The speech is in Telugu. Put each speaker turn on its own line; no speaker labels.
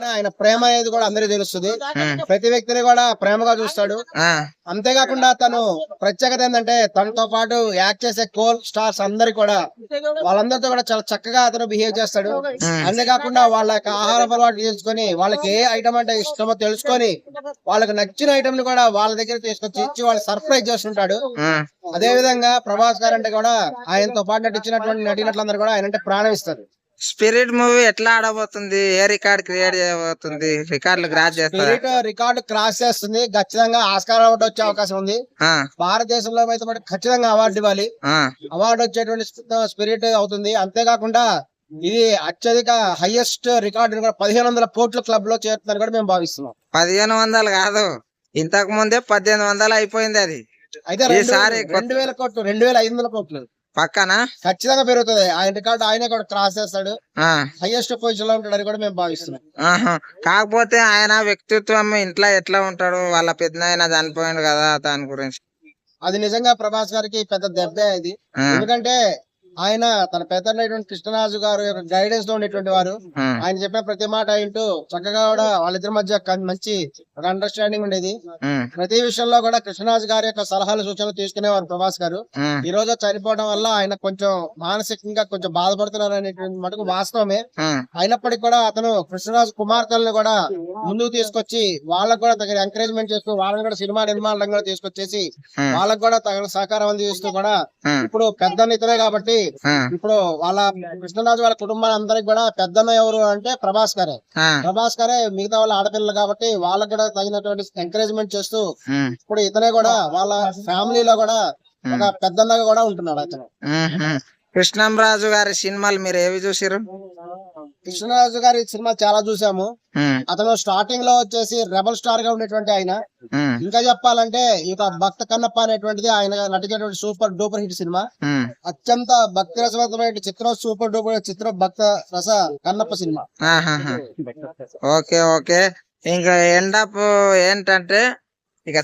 ఆయన ప్రేమ అనేది కూడా అందరికీ తెలుస్తుంది. ప్రతి వ్యక్తిని కూడా ప్రేమగా చూస్తాడు. అంతేకాకుండా తను ప్రత్యేకత ఏంటంటే తనతో పాటు యాక్ట్ చేసే కోల్ స్టార్స్ అందరి కూడా వాళ్ళందరితో కూడా చాలా చక్కగా అతను బిహేవ్ చేస్తాడు. అంతేకాకుండా వాళ్ళ యొక్క ఆహార అలవాటు తెలుసుకొని వాళ్ళకి ఏ ఐటమ్ అంటే ఇష్టమో తెలుసుకొని వాళ్ళకి నచ్చిన ఐటమ్ని కూడా వాళ్ళ దగ్గర తీసుకొచ్చి ఇచ్చి వాళ్ళు సర్ప్రైజ్ చేస్తుంటాడు. అదే విధంగా ప్రభాస్ గారు అంటే కూడా ఆయనతో పాటు నటించినటువంటి నటినట్లందరూ కూడా ఆయన అంటే ప్రాణం ఇస్తారు.
స్పిరిట్ మూవీ ఎట్లా ఆడబోతుంది? ఏ రికార్డ్ క్రియేట్ చేయబోతుంది? రికార్డులు చేస్తారా?
స్పిరిట్ రికార్డు క్రాస్ చేస్తుంది. ఖచ్చితంగా ఆస్కార్ అవార్డు వచ్చే అవకాశం ఉంది. భారతదేశంలో అయితే మనకి ఖచ్చితంగా అవార్డు ఇవ్వాలి. అవార్డు వచ్చేటువంటి స్పిరిట్ అవుతుంది. అంతేకాకుండా ఇది అత్యధిక హైయెస్ట్ రికార్డు పదిహేను వందల కోట్ల క్లబ్లో చేరుతుందని కూడా మేము భావిస్తున్నాం.
పదిహేను వందలు కాదు. ఇంతకు ముందే పద్దెనిమిది వందలు అయిపోయింది అది.
అయితే
ఈసారి
రెండు వేల కోట్లు రెండు వేల ఐదు వందల కోట్లు.
పక్కన?
ఖచ్చితంగా పెరుగుతుంది. ఆయన రికార్డు ఆయన కూడా క్రాస్ చేస్తాడు. హైయెస్ట్ పొజిషన్లో ఉంటాడని కూడా మేము భావిస్తున్నాం.
ఆహా. కాకపోతే ఆయన వ్యక్తిత్వం ఇంట్లో ఎట్లా ఉంటాడు? వాళ్ళ పెద్ద ఆయన చనిపోయిండు కదా దాని గురించి.
అది నిజంగా ప్రభాస్ గారికి పెద్ద దెబ్బే ఇది. ఎందుకంటే ఆయన తన పెద్ద కృష్ణరాజు గారు గైడెన్స్లో ఉండేటువంటి వారు. ఆయన చెప్పిన ప్రతి మాట వింటూ చక్కగా కూడా వాళ్ళిద్దరి మధ్య మంచి అండర్స్టాండింగ్ ఉండేది. ప్రతి విషయంలో కూడా కృష్ణరాజు గారి యొక్క సలహాలు సూచనలు తీసుకునేవారు ప్రభాస్ గారు. ఈ రోజు చనిపోవడం వల్ల ఆయన కొంచెం మానసికంగా కొంచెం బాధపడుతున్నారు అనేటువంటి మటుకు వాస్తవమే. అయినప్పటికీ కూడా అతను కృష్ణరాజు కుమార్తెలను కూడా ముందుకు తీసుకొచ్చి వాళ్ళకు కూడా తగిన ఎంకరేజ్మెంట్ చేస్తూ వాళ్ళని కూడా సినిమా నిర్మాణ రంగంలో తీసుకొచ్చేసి వాళ్ళకు కూడా తగిన సహకారం అందిస్తూ కూడా ఇప్పుడు పెద్దన్న ఇతనే కాబట్టి ఇప్పుడు వాళ్ళ కృష్ణరాజు వాళ్ళ కుటుంబాలందరికి కూడా పెద్దన్న ఎవరు అంటే ప్రభాస్ గారే ప్రభాస్ గారే మిగతా వాళ్ళ ఆడపిల్లలు కాబట్టి వాళ్ళకి కూడా తగినటువంటి ఎంకరేజ్మెంట్ చేస్తూ ఇప్పుడు ఇతనే కూడా వాళ్ళ ఫ్యామిలీలో కూడా ఒక పెద్దన్నగా కూడా ఉంటున్నాడు అతను.
ఉమ్. కృష్ణంరాజు గారి సినిమాలు మీరు ఏవి చూసిరు
కృష్ణరాజు గారి సినిమా చాలా చూసాము. అతను స్టార్టింగ్లో వచ్చేసి రెబల్ స్టార్గా ఉండేటువంటి ఆయన. ఇంకా చెప్పాలంటే ఈ యొక్క భక్త కన్నప్ప అనేటువంటిది ఆయన నటించినటువంటి సూపర్ డూపర్ హిట్ సినిమా. అత్యంత భక్తి రసవంతమైన చిత్రం సూపర్ డూపర్ చిత్రం భక్త రస కన్నప్ప సినిమా.
Okay okay. ఇంకా ఎండప్ ఏంటంటే ఇక